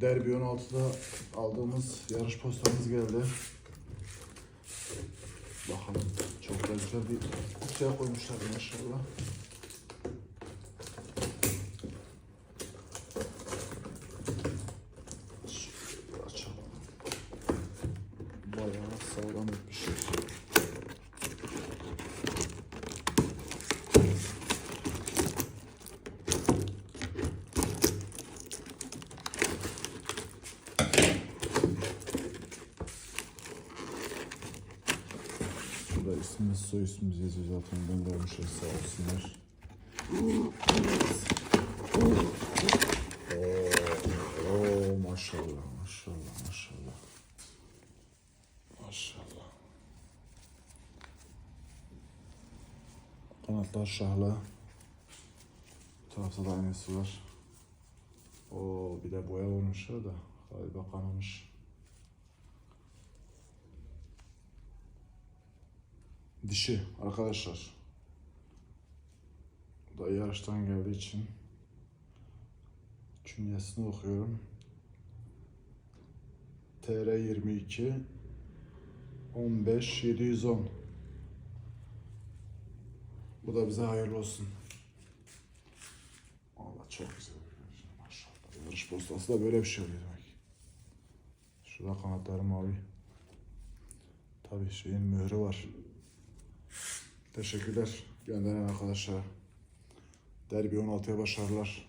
Derbi 16'da aldığımız yarış postamız geldi. Bakalım çok da güzel bir kutuya koymuşlar maşallah. Bayağı sağlam bir şey. Şurada ismimiz, soy ismimiz yazıyor zaten göndermişler sağ olsunlar. Oo, oo, maşallah, maşallah, maşallah. Maşallah. Kanatlar şahlı. Bu tarafta da aynısı var. Oo, bir de boya vurmuşlar da galiba kanamış. Dişi arkadaşlar. Bu da yarıştan geldiği için künyesini okuyorum. TR 22 15 710 Bu da bize hayırlı olsun. Allah çok güzel. Maşallah. Yarış postası da böyle bir şey oluyor demek. Şurada kanatları mavi. Tabii şeyin mührü var. Teşekkürler gönderen arkadaşlara. Derbi 16'ya başarılar.